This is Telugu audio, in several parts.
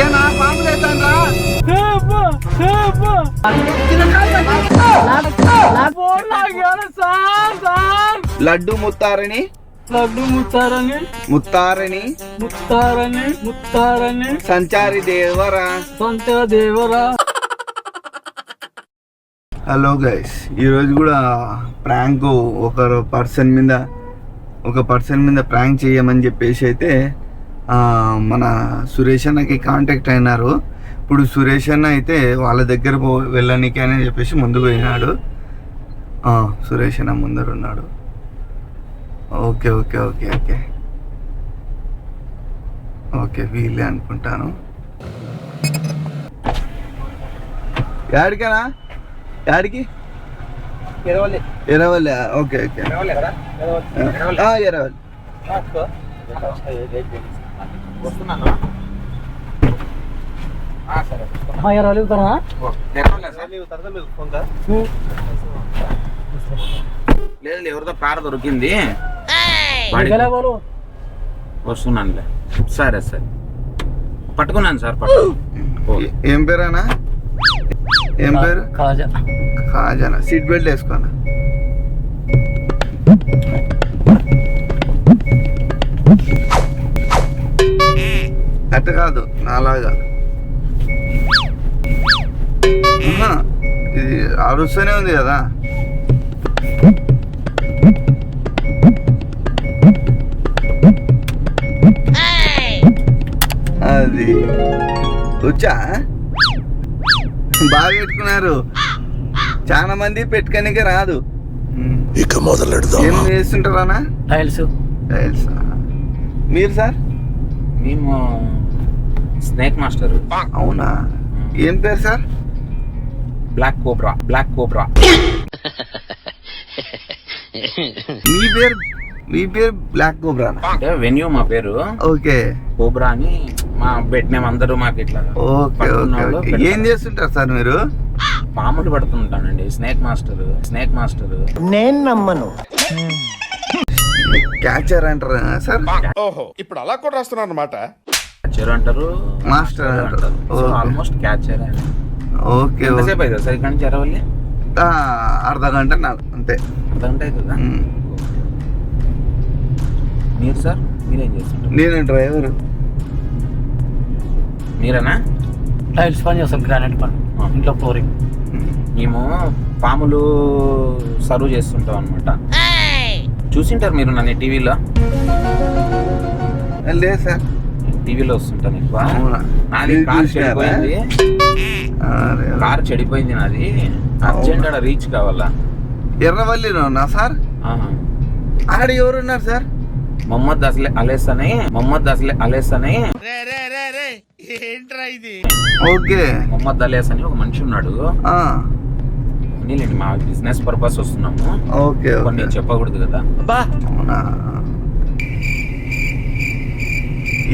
ఏనా పాము లడ్డు ముత్తారని లడ్డు ముత్తారని? ముత్తారని. ముత్తారని ముత్తారని సంచారి దేవరా. సొంత దేవరా హలో గైస్ ఈరోజు కూడా ప్రాంక్ ఒక పర్సన్ మీద ఒక పర్సన్ మీద ప్రాంక్ చేయమని చెప్పేసి అయితే మన సురేష్ అన్నకి కాంటాక్ట్ అయినారు. ఇప్పుడు సురేష్ అన్న అయితే వాళ్ళ దగ్గర పో వెళ్ళనీకి అని చెప్పేసి ముందుకు పోయినాడు. సురేష్ అన్న ముందర ఉన్నాడు. Okay okay okay okay. Okay వీళ్ళే అనుకుంటాను. యాడికనా? యాడికి? ఎరవల్లి. Okay okay. ఆ, ఎరవల్లి అడుగుతారా లేదు ఎవరితో కారు దొరికింది. వస్తున్నానులే. సరే సరే. పట్టుకున్నాను సార్. ఏ- ఏం పేరేనా ఏం పేరు? కాజా. కాజానా? సీట్ బెల్ట్ వేసుకోనా? అట్ట కాదు నాలాగా. ఇది అరుస్తూనే ఉంది కదా. అది వచ్చా? బాగా పెట్టుకున్నారు. చాలా మంది పెట్టుకోనికే రాదు. ఇక మొదలెడదాం ఏం చేస్తుంటారా టైల్స్. టైల్స్? మీరు సార్? మేము స్నేక్ మాస్టర్. అవునా? ఏం పేరు sir? Black cobra black cobra. మీ పేరు మీ పేరు బ్లాక్ కోబ్రానా? అంటే వెన్యూ మా పేరు. ఓకే. కోబ్రా అని మా బెడ్ నేమ్ అందరూ మాకు ఇట్లా ఓకే ఓకే. ఏం చేస్తుంటారు సార్ మీరు? పాములు పడుతుంటానండి snake master snake master. Catcher అంటారు సార్? ఓహో ఇప్పుడు అలా కూడా రాస్తున్నారు అనమాట క్యాచర్ అంటారు. మాస్టర్ అంటారు. ఆల్మోస్ట్ క్యాచర్ ఓకే ఎంతసేపు అవుతుంది సార్ ఇక్కడ నుంచి ఎరవల్లి అర్ధ గంట నాకు అంతే. అర్ధ గంట అవుతుందా? మ్. మీరు సార్ మీరేం చేస్తుంటారు? నేను డ్రైవర్. మీరేనా? టైల్స్ పని చేస్తాం గ్రానైట్ పని. ఇంట్లో ఫ్లోరింగ్. మేము పాములు సర్వ్ చేస్తుంటాం అనమాట చూసింటారు మీరు నన్ను టీవీలో? లేదు సార్. టీవీలో వస్తుంటాను ఎక్కువ. అవునా? నాది కార్? చెడిపోయింది. కార్ చెడిపోయింది నాది. అర్జెంట్ ఆడ రీచ్ కావాలా? ఎర్రవల్లిలో ఉన్నా సార్. ఆడ ఎవరున్నారు సార్? మొహమ్మద్ అసలే అలేస్ అని మొహమ్మద్ అసలే అలేస్ అని ఓకే. మొహమ్మద్ అలేస్ అని ఒక మనిషి ఉన్నాడు. మా బిజినెస్ పర్పస్ వస్తున్నాము. ఓకే కొన్ని చెప్పకూడదు కదా. అవునా?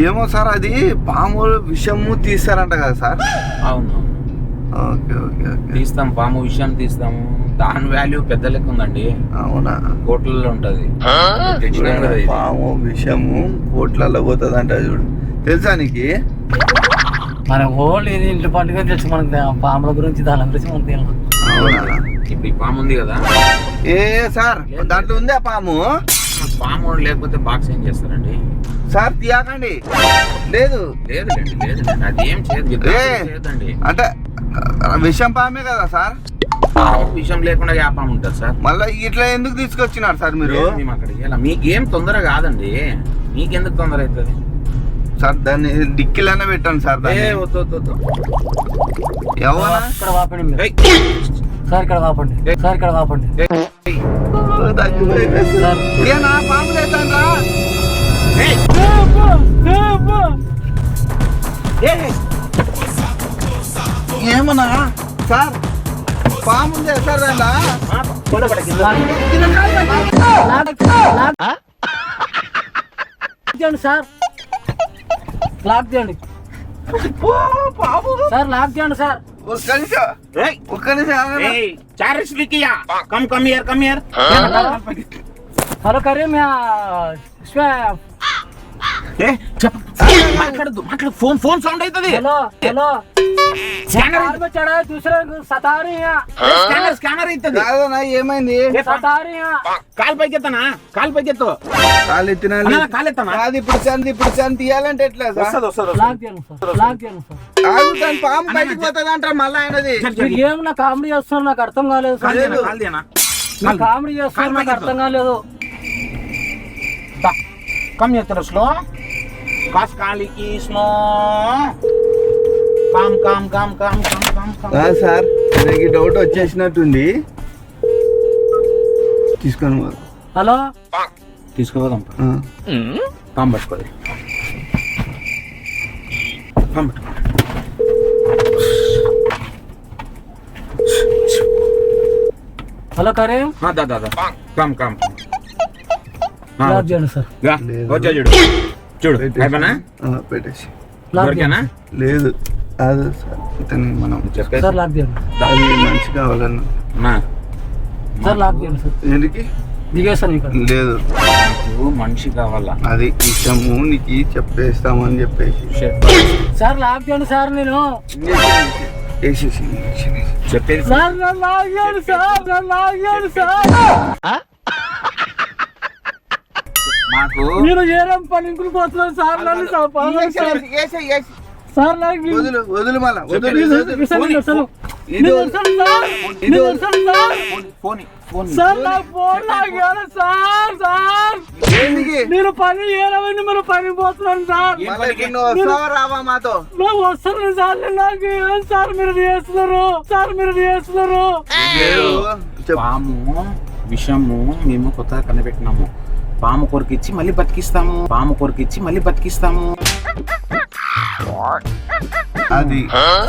ఏమో సార్ అది పాములు విషము తీస్తారంట కదా సార్. అవును. Okay okay okay. తీస్తాం పాము విషయం తీస్తాము. దాని వాల్యూ పెద్ద లెక్క ఉందండి. అవునా? కోట్లలో ఉంటది. తెచ్చినాం కదా ఇది. పాము విషము కోట్లలో పోతుంది అంట చూడు. తెలుసా నీకు? మన ఓల్డ్ ఇది ఇంటి పండుగ తెలుసు మనకి పాముల గురించి దాని గురించి మనకు తెలియదు. అవునా? ఇప్పుడు ఈ పాము ఉంది కదా. ఏ సార్ దాంట్లో ఉంది ఆ పాము? పాము లేకపోతే బాక్స్ ఏం చేస్తారండి? సార్ తీయకండి. లేదు లేదులేండి అది ఏం చేయదు ఏ. అంటే విషం పామే కదా సార్? విషయం లేకుండా పాము ఉంటుంది సార్. మళ్ళీ ఇట్లా ఎందుకు తీసుకొచ్చినారు సార్ మీరు? లేదు మేము అక్కడికి వెళ్ళాం. మీకేం తొందర కాదండి. మీకెందుకు తొందర అవుతుంది? సార్ దాన్ని డిక్కిలోనే పెట్టండి సార్ ఏ ఇక్కడ వాపండి సార్ ఇక్కడ వాపండి. సార్ ఇక్కడ వాపండి. తగ్గిపోయింది. సార్. చేద్దాంరా ఏయ్, ఏమన్నా? సార్ పాము కింద. తీయండి సార్. లాక్ పాము సార్ లాక్ తీయండి సార్. ఒక్క నిమిషం. Come come here come here hello Karim మాట్లాడద్దు మాట్లాడు. ఫోన్ ఫోన్ సౌండ్ అవుతుంది హలో హలో. స్కానర్ వచ్చాడా? చూసారా? స్కానర్ ఏమైంది? కాలు పాము కామెడీ చేస్తున్నారు నాకు అర్థం కాలేదు కామెడీ చేస్తున్నారు నాకు అర్థం కాలేదు. కమ్ చేస్తారు స్లో కాస్ కాలికి slow calm calm calm calm calm calm calm ఆ, సార్ నాకు డౌట్ వచ్చేసినట్టుంది. తీసుకొని పోదాం. హలో? తీసుకుపోదాం. ఆ. పాము పట్టుకోదు పాము పట్టుకో హలో కరీం? ఆ, దా దా దా. Calm calm. లాక్ చేయండి సార్. గా, లేదు. వచ్చా చూడు. చూడు పెట్టేసి. అయిపోయినా? ఆ, పెట్టేసి. లాక్ దొరికానా లేదు. కాదు సార్ మనం చెప్పేసి. సార్ లాక్ చేయండి. అది మంచి కావాలన్నా. నా, సార్ లాక్ చేయండి సార్. ఎందుకు? దిగేస్తాను ఇక్కడ. లేదు. నాకు మనిషి కావాలా? అది ఇష్టము నీకు చెప్పేస్తామని చెప్పేసి. సార్ లాక్ చేయండి సార్ నేను. వేసేసి. చెప్పేది సార్ నన్ను లాక్ చేయండి సార్ నన్ను లాక్ చేయండి సార్. మాకు. మీరు ఏరం పనికి పోతున్నారు? సార్ నన్ను సార్. నాకు వదులు వదులు మళ్ళా వదులు మీరు పని ఏరమైంది మీరు పని పోతున్నాను సార్. రావా మాతో? మేము వస్తున్నాను సార్? నాకు ఏం సార్ మీరు చేస్తున్నారు? సార్ మీరు చేస్తున్నారు. పాము విషము మేము కొత్తగా కనిపెట్టినాము. పాము కొరికిచ్చి మళ్ళీ బతికిస్తాము. పాము కొరికిచ్చి మళ్ళీ బతికిస్తాము. అది.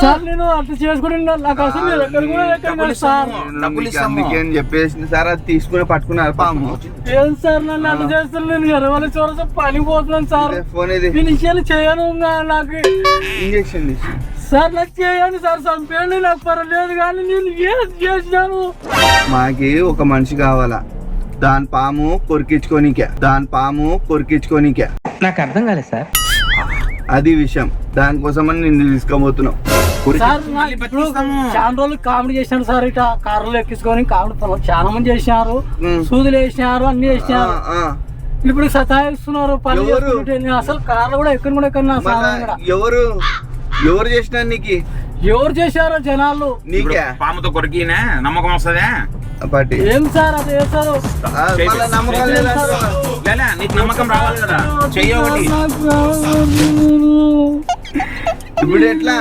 సార్ నేను అట్లా చేసుకుని నాకు అసలు ఎక్కడ కూడా ఎక్కడ సార్. నేను డబ్బులు నీకు ఇస్తాము. అందుకే అని చెప్పేసి సార్ అది తీసుకుని పట్టుకున్నారు పాము. ఏం సార్ నన్ను అట్లా చేస్తున్నారు నేను ఎరవల చూరస పని పోతున్నాను సార్. ఫోన్ ఇది. నేను ఇచ్చేది చేయను ఇంకా నాకు. ఇంజక్షన్ సార్ నాకు చేయండి సార్. చంపేయండి నాకు పర్వాలేదు కానీ నేను ఏం చేసినాను? మాకి ఒక మనిషి కావాలా? దాని పాము కొరికించుకోనికే. దాని పాము కొరికించుకోనికే. నాకు అర్థం కాలేదు సార్. అది విషయం. దానికోసమని నిన్ను తీసుకోబోతున్నాం కొరికి సార్ నా మళ్ళీ ఇప్పుడు బతికిస్తాము చాలా రోజులు కామెడీ చేసినారు సార్ ఇట. కార్లు ఎక్కించుకొని కామెడీ పనులు చాలా మంది చేసినారు. సూదులు వేసినారు అన్ని ఆ. ఇప్పుడు సతాయిస్తున్నారు? చేసుకుంటే నేను అసలు కార్లు కూడా ఎక్కడ కూడా ఎక్కడ ఎవరు? ఎవరు చేసినా నీకు? ఎవరు చేశారో జనాలు? నీకే. పాముతో కొరికినా నమ్మకం వస్తుందా? పాటి ఏం సార్ అది మళ్ళా నమ్మకం లేదా? నీకు నమ్మకం రావాలి కదా. చెయ్యి ఒకటి. ఇప్పుడు ఎట్లా?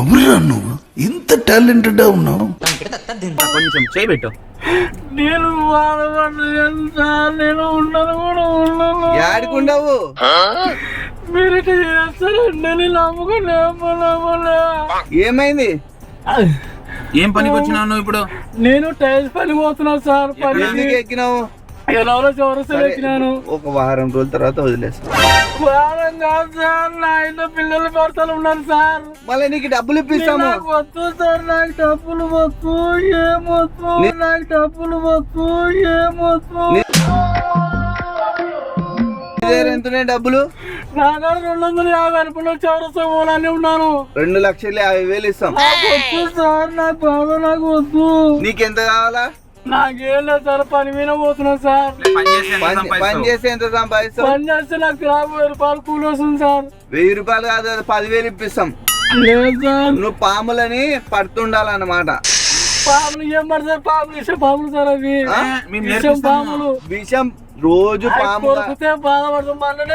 ఎవరురా నువ్వు? ఇంత టాలెంటెడ్ ఉన్నావు. కొంచెం చేయి పెట్టు. నేను నేను ఉండను కూడా ఉండను. మీరు చేస్తారండి నేను ఏమైంది? ఏం పనికి వచ్చినావు నువ్వు ఇప్పుడు? నేను టైల్స్ పని పోతున్నా సార్ పని ఎక్కినావు? చౌరస్తలు ఎక్కినాను. ఒక వారం రోజుల తర్వాత వదిలేస్తా వారం కాదు సార్ నా ఇంట్లో పిల్లలు ఉన్నారు సార్. మళ్ళీ నీకు డబ్బులు ఇప్పిస్తాము. వద్దు సార్ నాకు డబ్బులు వద్దు ఏమొద్దు నాకు డబ్బులు వద్దు ఏమొద్దు ఎంతున్నాయి డబ్బులు? నా కాడ రెండు వందల యాభై రూపాయలు చౌరస్తా పోలానే ఉన్నాను రెండు లక్షలు యాభై వేలు ఇస్తాం. వద్దు సార్ నాకు బాధ నాకు వద్దు. నీకెంత కావాలా? నాకేం లేదు సార్ పని మీద పోతున్నాను సార్. పని చేసి ఎంత పని? చేస్తే ఎంత సంపాదిస్తావు? పని చేస్తే నాకు యాభై రూపాయలు కూలి వస్తుంది సార్. వెయ్యి రూపాయలు కాదు పదివేలు ఇప్పిస్తాం. లేదు సార్. నువ్వు పాములని పడుతుండాలన్నమాట. పాములు ఏం పడతారు? పాములు ఇష్టం పాములు సార్ అవి. నేర్పిస్తాము. పాములు. విషం రోజు పాము కొరికితే బాధపడతాం మళ్ళీ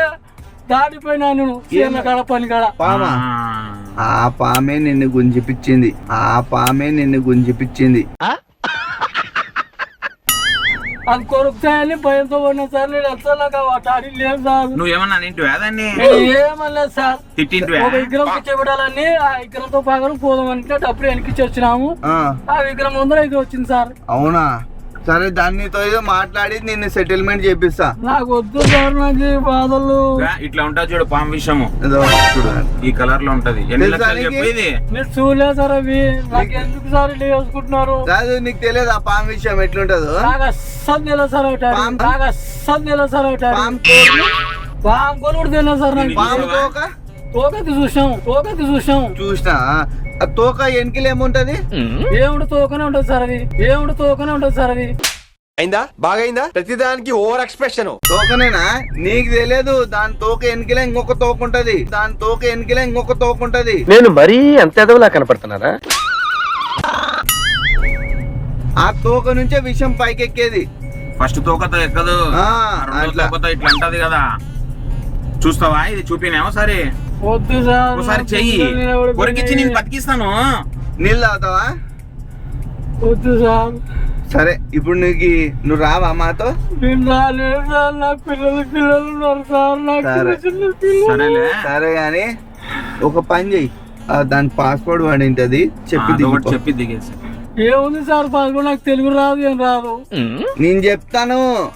దాటిపోయినా నేను. చీరల కాడ పని కాడ. పామా? ఆ. ఆ పామే నిన్ను గుంజిపిచ్చింది. ఆ పామే నిన్ను గుంజిపిచ్చింది. అది కొరుకుతాయని భయంతో పోయినా సార్ నేను అసలు లేదు సార్ నువ్వేమన్నా నింటివా దాన్ని? నేను ఏమనలేదు సార్ తిట్టింటివా? ఒక విగ్రహం కూర్చోబెట్టాలని ఆ విగ్రహంతో పాకరం పోదామంటే డబ్బులు వెనక్కి వచ్చినాము. ఆ, ఆ విగ్రహం ముందర ఇది వచ్చింది సార్. అవునా? సరే దానితో ఏదో మాట్లాడి నిన్ను సెటిల్మెంట్ చేపిస్తా. నాకు వద్దు సార్ నాకు బాధలు ఇట్లా ఉంటుంది చూడు పాము చూడు. ఈ కలర్లో ఉంటది. ఎన్ని లక్షలు మీరు చూడలేదు సార్ అవి. నాకు ఎందుకు సార్ ఇట్లా చేసుకుంటున్నారు? కాదు నీకు తెలియదు ఆ పాము విషయం ఎట్లుంటుందో? నాకు అస్సలు తెలియదు సార్ ఒకటి పాము- నాకు అస్సలు తెలియదు సార్ ఒకటి పాము కూడా తెలియదు సార్ నాకు. పాము తోక? తోకతి చూసాం తోకతి చూసాం. చూసినా? ఆ తోక వెనకలు ఏముంటది? ఏముడు తోకనే ఉంటుంది సార్ అది. ఏముడు తోకనే ఉంటుంది సార్ అది. అయిందా? బాగైందా? ప్రతిదానికి ఓవర్ ఎక్స్ప్రెషన్. తోకనేనా? నీకు తెలియదు దాని తోక వెనకలే ఇంకొక తోక ఉంటది. దాని తోక వెనకలే ఇంకొక తోక ఉంటది. నేను మరీ అంత ఎదవలా కనపడుతున్నారా ఆ తోక నుంచే విషయం పైకెక్కేది. ఫస్ట్ తోకతో ఎక్కదు. ఇట్లా ఉంటది కదా. చూస్తావా? ఇది చూపినేమో సార్. ఒకసారి చెయ్యి. కొరికిచ్చి నేను బతికిస్తాను. నీళ్ళు తాగుతావా? వద్దు సార్. సరే ఇప్పుడు నీకు నువ్వు రావా మాతో? నేను రాలేదు సార్ నా పిల్లలు పిల్లలు ఉన్నారు సార్ నాకు సరే. చిన్న చిన్న పిల్లలు. సరేలే. సరే గాని ఒక పని చెయ్యి. ఆ, దాని పాస్పోర్ట్ చెప్పి అదొకటి దిగిపో. చెప్పి దిగేసి. ఏముంది సార్ పాల్గొని నాకు తెలుగు రాదు ఏం రాదు. నేను చెప్తాను.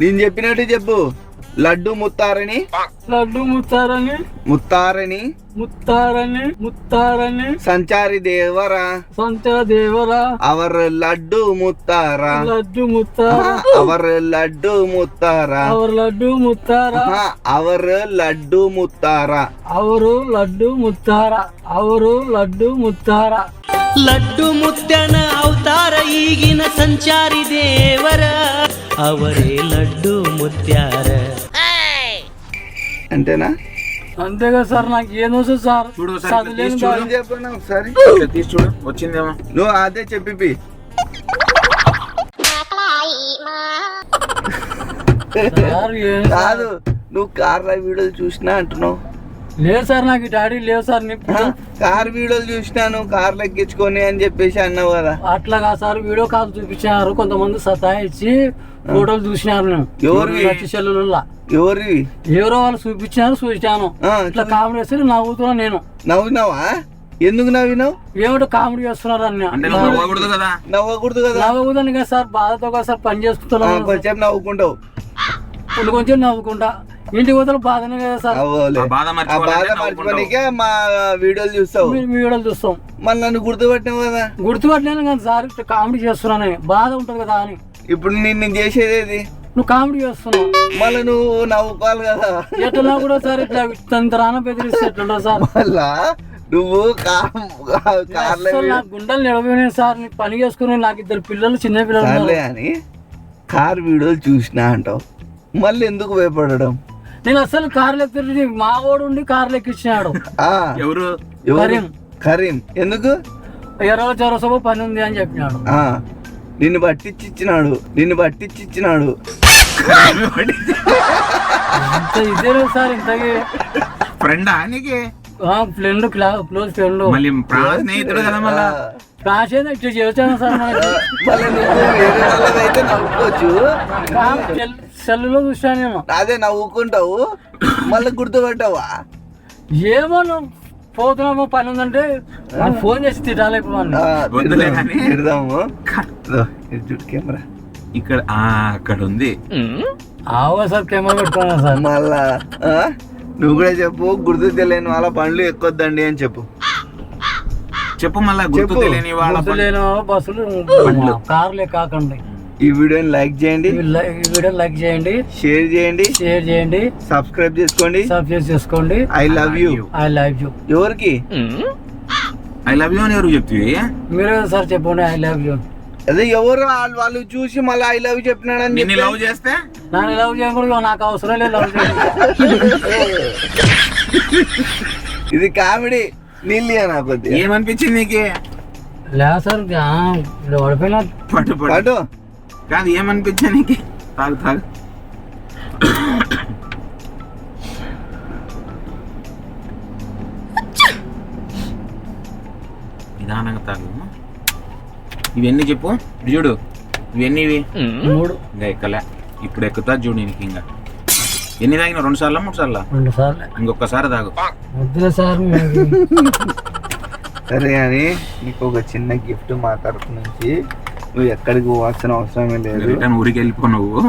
నేను చెప్పినట్టు చెప్పు. ಲಡ್ಡು ಮುತ್ತಾರಣಿ? ಲಡ್ಡು ಮುತ್ತಾರಣಿ. ಮುತ್ತಾರಣಿ? ಮುತ್ತಾರಣಿ ಮುತ್ತಾರಣಿ. ಸಂಚಾರಿ ದೇವರ? ಸಂಚಾರ ದೇವರ. ಅವರ ಲಡ್ಡು ಮುತ್ತಾರ. ಲಡ್ಡು ಮುತ್ತಾರ. ಅವರ ಲಡ್ಡು ಮುತ್ತಾರ. ಅವರ ಲಡ್ಡು ಮುತ್ತಾರ. ಅವರ ಲಡ್ಡು ಮುತ್ತಾರ. ಅವರು ಲಡ್ಡು ಮುತ್ತಾರ. ಅವರು ಲಡ್ಡು ಮುತ್ತಾರ. ಲಡ್ಡು ಮುತ್ತನ ಅವತಾರ ಈಗಿನ ಸಂಚಾರಿ ದೇವರ. ಅವರೇ ಲಡ್ಡು ಮುತ್ಯಾರ. అంతేనా? అంతేగా సార్ నాకు ఏం వస్తుంది సార్. చూడు ఒకసారి తీసి చూడు. ఏం చెప్పండి ఒకసారి? ఇట్లా తీసి చూడు. వచ్చిందేమో. నువ్వు అదే చెప్పి సార్ ఏం సార్? కాదు నువ్వు కార్ల వీడియోలు చూసినా అంటున్నావు. లేదు సార్ నాకు ఈ డాడీ లేదు సార్ నీ కార్ వీడియోలు చూసినాను కార్లు ఎక్కించుకొని అని చెప్పేసి అన్నావు కదా. అట్లా కాదు సార్ వీడియో కాల్ చూపించారు కొంతమంది సతాయించి ఫోటోలు చూసినారు నేను. ఎవరివి? ఎవరివి ఎవరో వాళ్ళు చూపించినారు చూసాను ఇట్లా కామెడీ చేస్తే నవ్వుతున్నా నేను. నవ్వినావా? ఎందుకు నవ్వినావు? ఏమిటో కామెడీ చేస్తున్నారు అన్న. నవ్వకూడదు కదా? నవ్వకూడదు కదా? కదా సార్ బాధతో కదా సార్ పని చేసుకుంటున్నాను కొంచెం నవ్వుకుంటావు. కొన్ని కొంచెం నవ్వుకుంటా. ఇంటికి పోతే బాధనే కదా సార్. బాధ. మర్చిపోనికే మా వీడియోలు చూస్తావు. వీడియోలు చూస్తాం. మళ్ళీ నన్ను గుర్తుపట్టినావు కదా? గుర్తుపట్టలేను కానీ సార్ ఇట్లా కామెడీ చేస్తున్నాను. బాధ ఉంటుంది కదా అని. ఇప్పుడు నేను చేసేది నువ్వు కామెడీ చేస్తున్నావు. మళ్ళీ నువ్వు నవ్వుకోవాలి కదా. ఎట్లా కూడా సార్ ఇట్లా తంత్రాన బెదిరిస్తే ఎట్లుంటా సార్. మళ్ళా నువ్వు నా గుండెలు నిలబడినాయి సార్ నీకు పని చేసుకుని నాకు ఇద్దరు పిల్లలు చిన్న పిల్లలు. అని కార్ వీడియోలు చూసినా అంటావు. మళ్ళీ ఎందుకు భయపడడం? నేను అసలు కార్లు ఎక్కి మా వాడు ఉండి కార్లు ఎక్కించినాడు. ఆ. ఎవరు? కరీం. కరీం. ఎందుకు? ఇరవై చొరసభ పని ఉంది అని చెప్పినాడు. ఆ. నిన్ను పట్టించి ఇచ్చినాడు నిన్ను పట్టించి ఇచ్చినాడు ఇంత ఇదే లేదు సార్ ఇంతకి. ఫ్రెండా నీకు? Friend close friend. మళ్ళీ ప్రాణ స్నేహితుడు కదా మళ్ళా? ఇట్లా సార్ నవ్వుకోవచ్చు. సెల్లులో చూసాను నేను. అదే నవ్వుకుంటావు. మళ్ళీ గుర్తుపట్టావా? ఏమో నువ్వు పోతున్నామో పని ఉందంటే ఫోన్ చేసి తిట్టాలి ఇప్పుడు కెమెరా. ఇక్కడ ఆ అక్కడ ఉంది. ఆవో సార్ కెమెరా పెట్టుకున్నా సార్? మళ్ళా? నువ్వు కూడా చెప్పు గుర్తు తెలియని వాళ్ళ పనులు ఎక్కొద్దండి అని చెప్పు. చెప్పు మళ్ళా గుర్తు చెప్పు. తెలియని వాళ్ళ బస్సులు కార్లే కాకండి. ఈ వీడియోని లైక్ చేయండి. ఈ లై- ఈ వీడియో లైక్ చేయండి. షేర్ చేయండి. షేర్ చేయండి. సబ్స్క్రైబ్ చేసుకోండి. సబ్స్క్రైబ్ చేసుకోండి. I love you. I love you. ఎవరికి? ఐ లవ్ యూ అని ఎవరు చెప్తివి? మీరే సార్ చెప్పండి ఐ లవ్ యూ. అదే ఎవరు వాళ్ళు వాళ్ళు చూసి మళ్ళీ ఐ లవ్ చెప్పినాడని లవ్ చేస్తే? నన్ను లవ్ చేయకూడదు నాకు అవసరం లేదు లవ్ ఇది కామెడీ. నీళ్ళు నాకు ఏమనిపించింది నీకు? లేదు సార్ పట్టు పట్టు. పాటు కాదు ఏమనిపించా నీకు తాగు తాగు. నిదానంగా తాగు. ఇవన్నీ చెప్పు? చూడు ఇవన్నీ ఇవి? మూడు. ఇంకా ఎక్కలే. ఇప్పుడు ఎక్కుతా చూడు నీకు ఇంకా. ఎన్ని తాగినా రెండు సార్లు మూడు సార్లు? రెండు సార్లు. ఇంకొకసారి తాగు. వద్దులే సార్ అని నీకు ఒక చిన్న గిఫ్ట్ మా తరపు నుంచి. నువ్వు ఎక్కడికి పోవాల్సిన అవసరమే లేదు. రిటర్న్ ఊరికి వెళ్ళిపో నువ్వు?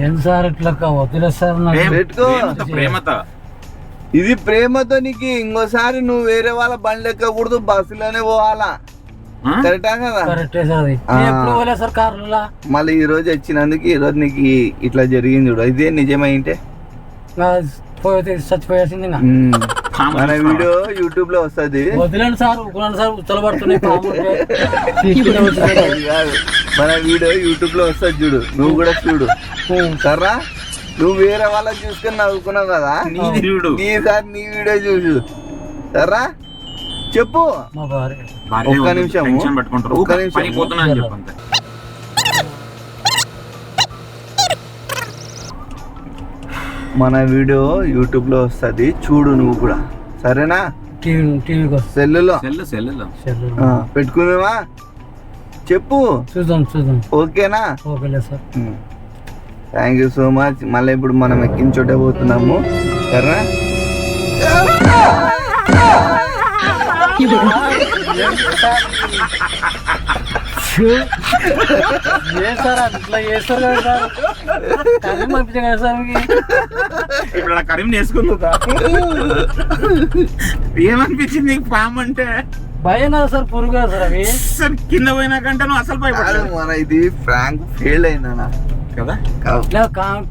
ఏం సార్ ఇట్లా వదిలే సార్. ప్రేమతో ఇది ప్రేమతో నీకు ఇంకోసారి నువ్వు వేరే వాళ్ళ బండ్లు ఎక్కకూడదు బస్సులోనే పోవాలా? కరెక్టా కదా? మళ్ళీ ఈ రోజు వచ్చినందుకు ఈ రోజు నీకు ఇట్లా జరిగింది చూడు. ఇదే నిజమైంటే? చచ్చిపోయాల్సింది మన? వీడియో యూట్యూబ్లో వస్తుంది. వదిలేండి సార్ ఊరుకోండి సార్ కాదు. మన వీడియో యూట్యూబ్లో వస్తుంది చూడు. నువ్వు కూడా చూడు. సర్రా నువ్వు వేరే వాళ్ళకి చూసుకొని నవ్వుకున్నావు కదా? చూడు. ఈసారి నీ వీడియో చూసు సర్రా చెప్పు. ఒక్క పెట్టుకుంటారు. ఒక్క ఊరికే నిమిషము. పని పోతున్నా అని చెప్పంతే మన వీడియో యూట్యూబ్లో వస్తుంది. చూడు నువ్వు కూడా. సరేనా? టీవీ టీవీకి. వస్తుంది సెల్లులో. పెట్టుకుందామా చెప్పు. చూద్దాం చూద్దాం. ఓకేనా? ఓకేలే sir. Thank you so much మళ్ళీ ఇప్పుడు మనం ఎక్కిన చోటే పోతున్నాము. సరేనా? ఏ సార్ అట్లా చేస్తారు కదా సార్ కర్రీ పంపించాం కదా సార్ ఇప్పుడు అలా కరీం నేర్చుకుందా ఏమనిపించింది నీకు పాము అంటే? భయం కదా సార్ పురుగు కదా సార్ అవి అసలు కింద పోయినాకంటే నువ్వు అసలు భయపడలేదు మన ఇది ఫ్రాంక్ ఫెయిల్ అయిందనా కదా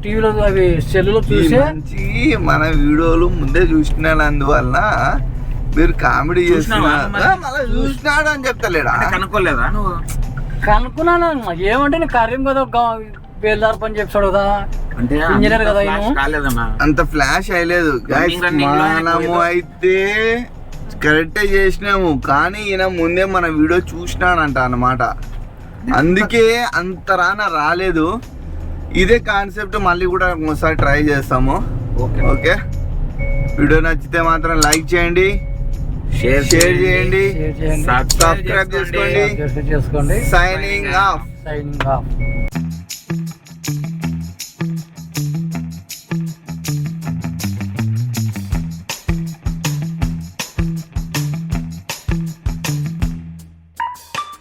టీవీలో అవి సెల్లులో చూసే మంచి మన వీడియోలు ముందే చూసినందువల్ల మీరు కామెడీ? ఆ, మళ్ళా చూసినాడు అని చెప్తలేడా? అంటే కనుక్కోలేదా నువ్వు? కనుక్కున్నాను. ఏమంటే నేను కరీం కదా బేల్దార్ పని చెప్పాడు కదా. అంటే ఇంజనీర్ అంత కదా అంత ఫ్లాష్ అయ్యలేదు. మనము. అయితే కరెక్టే చేసినాము. కానీ ఈయన ముందే మన వీడియో చూసినాడంట అన్నమాట. అందుకే అంత రాన రాలేదు. ఇదే కాన్సెప్ట్ మళ్ళీ కూడా ఒకసారి ట్రై చేస్తాము. ఓకే ఓకే వీడియో నచ్చితే మాత్రం లైక్ చేయండి. షేర్ చేయండి. సబ్స్క్రైబ్ చేసుకోండి. చేసుకోండి. Signing off signing off